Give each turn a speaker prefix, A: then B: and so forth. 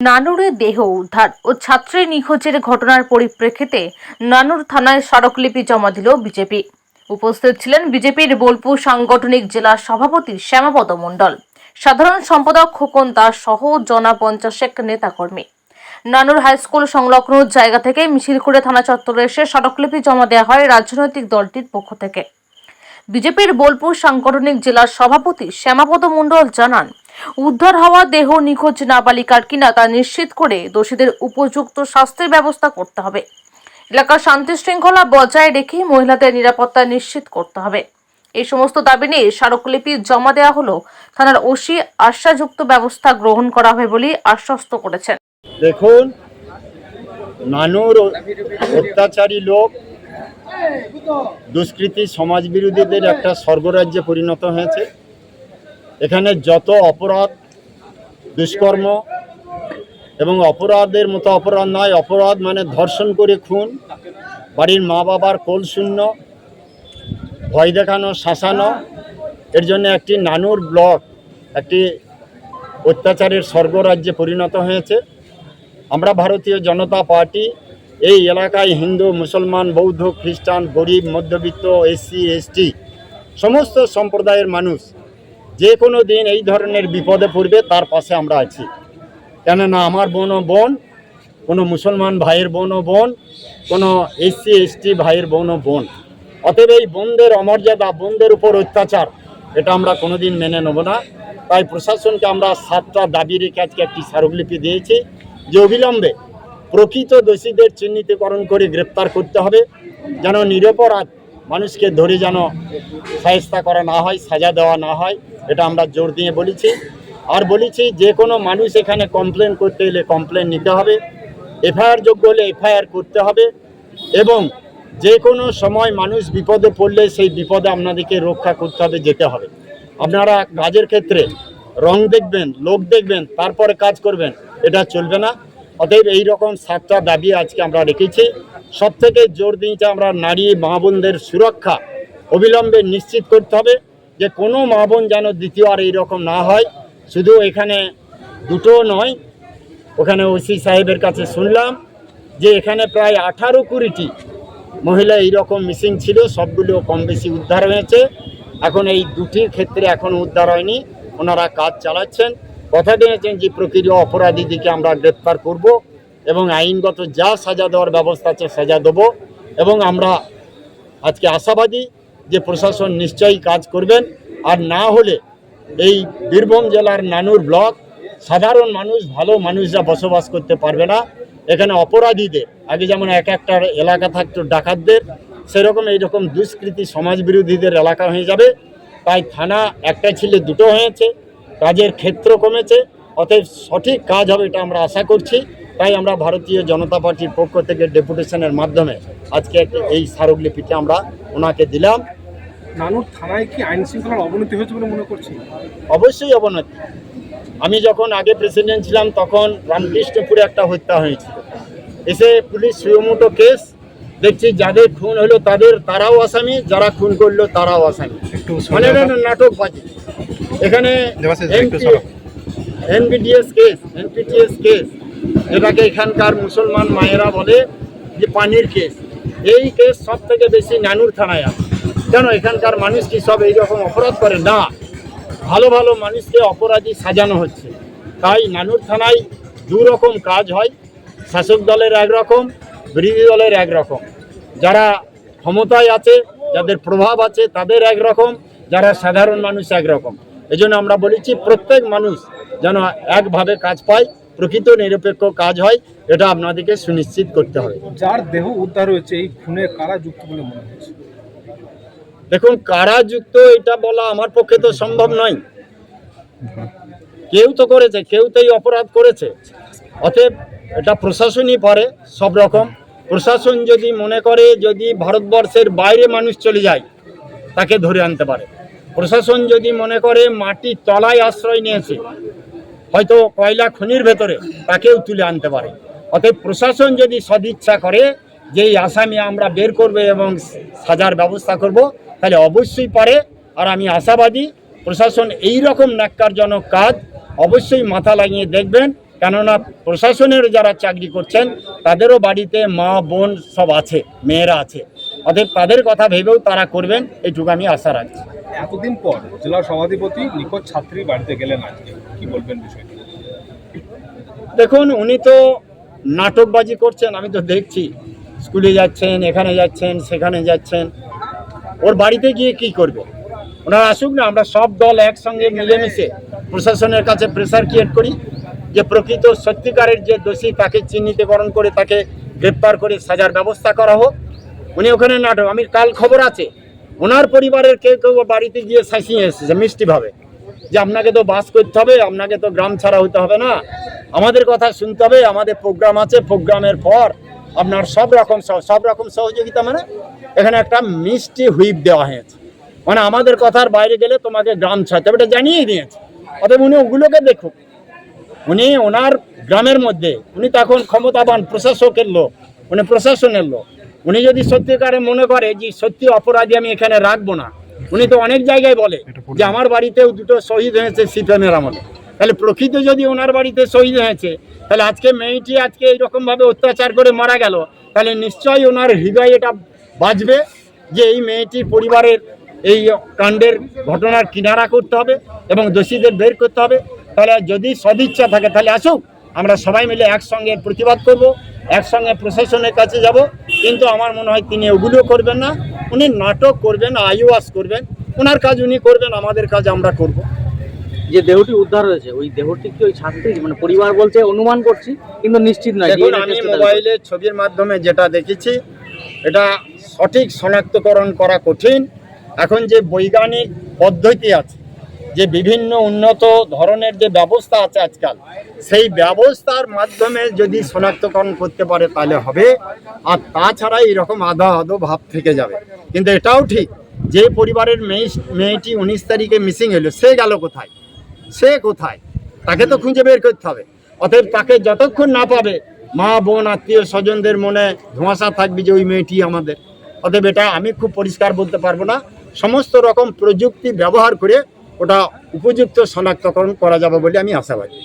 A: নানুরে দেহ উদ্ধার ও ছাত্রী নিখোঁজের ঘটনার পরিপ্রেক্ষিতে নানুর থানায় স্মারকলিপি জমা দিল বিজেপি। উপস্থিত ছিলেন বিজেপির বোলপুর সাংগঠনিক জেলা সভাপতি শ্যামাপদ মণ্ডল। সাধারণ সম্পাদক খোকন দাস সহ জনা পঞ্চাশেক নেতাকর্মী। নানুর হাইস্কুল সংলগ্ন জায়গা থেকে মিছিল করে থানা চত্বরে এসে স্মারকলিপি জমা দেওয়া হয় রাজনৈতিক দলটির পক্ষ থেকে। বিজেপির বোলপুর সাংগঠনিক জেলার সভাপতি শ্যামাপদ মণ্ডল জানান উদ্ধার হওয়া দেহ নিখোঁজ নাবালিকার কিনা তা নিশ্চিত করে দোষীদের উপযুক্ত শাস্তির ব্যবস্থা করতে হবে। এলাকার শান্তি শৃঙ্খলা বজায় রেখে মহিলাদের নিরাপত্তা নিশ্চিত করতে হবে। এই সমস্ত দাবি নিয়ে স্মারকলিপি জমা দেওয়া হলো থানার ওসি আশ্বাযুক্ত ব্যবস্থা গ্রহণ করা হবে বলে আশ্বস্ত করেছেন।
B: দেখুন, নানুর অত্যাচারী লোক, দুষ্কৃতী সমাজ বিরোধীদের একটা স্বর্গরাজ্যে পরিণত হয়েছে। এখানে যত অপরাধ, দুষ্কর্ম এবং অপরাধের মতো অপরাধ নয়, অপরাধ মানে ধর্ষণ করে খুন, বাড়ির মা বাবার কোল শূন্য, ভয় দেখানো, শাসানো। এর জন্য একটি নানুর ব্লক, একটি অত্যাচারের স্বর্গরাজ্যে পরিণত হয়েছে। আমরা ভারতীয় জনতা পার্টি, এই এলাকায় হিন্দু, মুসলমান, বৌদ্ধ, খ্রিস্টান, গরিব, মধ্যবিত্ত, এসসি, এসটি, সমস্ত সম্প্রদায়ের মানুষ যে কোনো দিন এই ধরনের বিপদে পড়বে, তার পাশে আমরা আছি। কেননা আমার বোন ও বোন, কোনো মুসলমান ভাইয়ের বোন ও বোন, কোনো এসসি, এসটি ভাইয়ের বোন ও বোন। অতএব এই বোনদের অমর্যাদা বোনদের উপর অত্যাচার, এটা আমরা কোনোদিন মেনে নেব না। তাই প্রশাসনকে আমরা সাতটা দাবি রেখে আজকে একটি স্মারকলিপি দিয়েছি, যে অবিলম্বে প্রকৃত দোষীদের চিহ্নিতকরণ করে গ্রেপ্তার করতে হবে, যেন নিরপরাধ মানুষকে ধরে যেন সাহেস্তা করা না হয়, সাজা দেওয়া না হয়। এটা আমরা জোর দিয়ে বলেছি। আর বলেছি, যে কোনো মানুষ এখানে কমপ্লেন করতে এলে কমপ্লেন নিতে হবে। এফআইআর যোগ্য হলে এফআইআর করতে হবে এবং যে কোনো সময় মানুষ বিপদে পড়লে সেই বিপদে আপনাদেরকে রক্ষা করতে হবে, যেতে হবে। আপনারা কাজের ক্ষেত্রে রং দেখবেন, লোক দেখবেন, তারপরে কাজ করবেন, এটা চলবে না। অতএব এই রকম সাতটা দাবি আজকে আমরা রেখেছি। সব থেকে জোর দিয়েছে আমরা নারী মা বোনদের সুরক্ষা অবিলম্বে নিশ্চিত করতে হবে। যে কোনো মা বোন যেন দ্বিতীয় আর এইরকম না হয়, শুধু এখানে দুটো নয়, ওখানে ওসি সাহেবের কাছে শুনলাম যে এখানে প্রায় আঠারো কুড়িটি মহিলা এইরকম মিসিং ছিল, সবগুলো কম বেশি উদ্ধার হয়েছে। এখন এই দুটির ক্ষেত্রে এখনও উদ্ধার হয়নি, ওনারা কাজ চালাচ্ছেন। কথা দিয়েছেন যে প্রকৃত অপরাধীদিকে আমরা গ্রেপ্তার করব এবং আইনগত যা সাজা দেওয়ার ব্যবস্থা আছে সাজা দেবো এবং আমরা আজকে আশাবাদী যে প্রশাসন নিশ্চয়ই কাজ করবেন। আর না হলে এই বীরভূম জেলার নানুর ব্লক, সাধারণ মানুষ, ভালো মানুষরা বসবাস করতে পারবে না। এখানে অপরাধীদের, আগে যেমন এক একটা এলাকা থাকতো ডাকাতদের, সেরকম এইরকম দুষ্কৃতী সমাজ বিরোধীদের এলাকা হয়ে যাবে। তাই থানা একটা ছিল দুটো হয়েছে, কাজের ক্ষেত্র কমেছে, অতএব সঠিক কাজ হবে এটা আমরা আশা করছি। তাই আমরা ভারতীয় জনতা পার্টির পক্ষ থেকে ডেপুটেশনের মাধ্যমে আজকে এই স্মারকলিপিটা আমরা ওনাকে দিলাম।
C: নানুর থানায় কি আইন শৃঙ্খলার অবনতি হয়েছে বলে মনে করছি
B: অবশ্যই অবনতি। আমি যখন আগে প্রেসিডেন্ট ছিলাম তখন রামকৃষ্ণপুরে একটা হত্যা হয়েছিল। এসে পুলিশ সুয়মোটো কেস দেখছি যাদের খুন হলো তাদের তারাও আসামি যারা খুন করল তারাও আসামি।
C: একটু
B: মানে এটা একটা নাটকবাজি এখানে। NBDS case NPTS case. এটাকে এখানকার মুসলমান মায়েরা বলে যে পানির কেস। এই কেস সব থেকে বেশি নানুর থানায় আছে। কেন এখানকার মানুষ কি সব এইরকম অপরাধ করে। না, ভালো ভালো মানুষকে অপরাধী সাজানো হচ্ছে। তাই নানুর থানায় দু রকম কাজ হয়। শাসক দলের একরকম, বিরোধী দলের একরকম। যারা ক্ষমতায় আছে, যাদের প্রভাব আছে, তাদের একরকম, যারা সাধারণ মানুষ একরকম। এই জন্য আমরা বলেছি, প্রত্যেক মানুষ যেন একভাবে কাজ পায়, প্রকৃত নিরপেক্ষ কাজ হয়, এটা আপনাদেরকে সুনিশ্চিত করতে হবে।
C: যার দেহ উদ্ধার হয়েছে, এই খুনে কারা যুক্ত বলে মনে হচ্ছে?
B: দেখুন, কারা যুক্ত এটা বলা আমার পক্ষে তো সম্ভব নয়। কেউ তো করেছে, কেউ তো এই অপরাধ করেছে। অতএব এটা প্রশাসনই পারে, সব রকম। প্রশাসন যদি মনে করে, যদি ভারতবর্ষের বাইরে মানুষ চলে যায়, তাকে ধরে আনতে পারে। প্রশাসন যদি মনে করে মাটির তলায় আশ্রয় নিয়েছে, হয়তো কয়লা খনির ভেতরে, তাকেও তুলে আনতে পারে। অতএব প্রশাসন যদি সদিচ্ছা করে, যে এই আসামি আমরা বের করবে এবং সাজার ব্যবস্থা করব তাহলে অবশ্যই পারে। আর আমি আশাবাদী প্রশাসন এই রকম ন্যাক্কারজনক কাজ অবশ্যই মাথা লাগিয়ে দেখবেন। কেননা প্রশাসনের যারা চাকরি করছেন তাদেরও বাড়িতে মা বোন সব আছে মেয়েরা আছে। অতএব তাদের কথা ভেবেও তারা করবেন এইটুকু আমি আশা রাখছি।
C: এতদিন পর জেলা সভাধিপতি নিখোঁজ ছাত্রী বাড়িতে গেলেন আজকে। কি বলবেন বিষয়টি?
B: দেখুন উনি তো নাটকবাজি করছেন আমি তো দেখছি। স্কুলে যাচ্ছেন এখানে যাচ্ছেন সেখানে যাচ্ছেন। ওর বাড়িতে গিয়ে কি করবে? ওনারা আসুক না, আমরা সব দল একসঙ্গে মিলেমিশে প্রশাসনের কাছে প্রেসার ক্রিয়েট করি যে প্রকৃত সত্যিকারের যে দোষী তাকে চিহ্নিতকরণ করে তাকে গ্রেপ্তার করে সাজার ব্যবস্থা করা হোক। উনি ওখানে নাটক আমি কাল খবর আছে, ওনার পরিবারের কেউ কেউ বাড়িতে গিয়ে শাসিয়ে এসেছে মিষ্টিভাবে, যে আপনাকে তো বাস করতে হবে, আপনাকে তো গ্রাম ছাড়া হতে হবে না। আমাদের কথা শুনতে হবে, আমাদের প্রোগ্রাম আছে প্রোগ্রামের পর আপনার সব রকম সব রকম সহযোগিতা মানে এখানে একটা মিষ্টি হুইপ দেওয়া হয়েছে। মানে আমাদের কথার বাইরে গেলে তোমাকে গ্রাম ছাড়তে হবে, এটা জানিয়ে দিয়েছে। অতএব উনি ওগুলোকে দেখুক। উনি ওনার গ্রামের মধ্যে, উনি তখন ক্ষমতাবান প্রশাসকের লোক, উনি প্রশাসনের লোক। উনি যদি সত্যিকারে মনে করে যে সত্যি অপরাধী আমি এখানে রাখব না, উনি তো অনেক জায়গায় বলে যে আমার বাড়িতেও দুটো শহীদ হয়েছে সিপিএমের আমলে। তাহলে প্রকৃত যদি ওনার বাড়িতে শহীদ হয়েছে, তাহলে আজকে মেয়েটি আজকে এইরকমভাবে অত্যাচার করে মারা গেল, তাহলে নিশ্চয়ই ওনার হৃদয় এটা বাজবে যে এই মেয়েটির পরিবারের এই কাণ্ডের ঘটনার কিনারা করতে হবে এবং দোষীদের বের করতে হবে। তাহলে যদি সদিচ্ছা থাকে তাহলে আসুক। আমরা সবাই মিলে একসঙ্গে প্রতিবাদ করব একসঙ্গে প্রশাসনের কাছে যাব। কিন্তু আমার মনে হয় তিনি ওগুলো করবেন না। উনি নাটক করবেন আইওয়াস করবেন। ওনার কাজ উনি করবেন আমাদের কাজ আমরা করব।
D: যে দেহটি উদ্ধার হয়েছে ওই দেহটি কি ওই ছাত্রী? মানে পরিবার বলছে অনুমান করছি কিন্তু নিশ্চিত নয়
B: আমি মোবাইলে ছবির মাধ্যমে যেটা দেখেছি এটা সঠিক শনাক্তকরণ করা কঠিন। এখন যে বৈজ্ঞানিক পদ্ধতি আছে, যে বিভিন্ন উন্নত ধরনের যে ব্যবস্থা আছে আজকাল, সেই ব্যবস্থার মাধ্যমে যদি শনাক্তকরণ করতে পারে তাহলে হবে। আর তাছাড়া এরকম আধা আধো ভাব থেকে যাবে। কিন্তু এটাও ঠিক, যে পরিবারের মেয়ে, মেয়েটি উনিশ তারিখে মিসিং হলো, সে গেল কোথায়? সে কোথায়? তাকে তো খুঁজে বের করতে হবে। অতএব তাকে যতক্ষণ না পাবে, মা, বোন আত্মীয় স্বজনদের মনে ধোঁয়াশা থাকবে যে ওই মেয়েটি আমাদের। অতএব এটা আমি খুব পরিষ্কার বলতে পারব না। সমস্ত রকম প্রযুক্তি ব্যবহার করে ওটা উপযুক্ত শনাক্তকরণ করা যাবে বলে আমি আশাবাদী।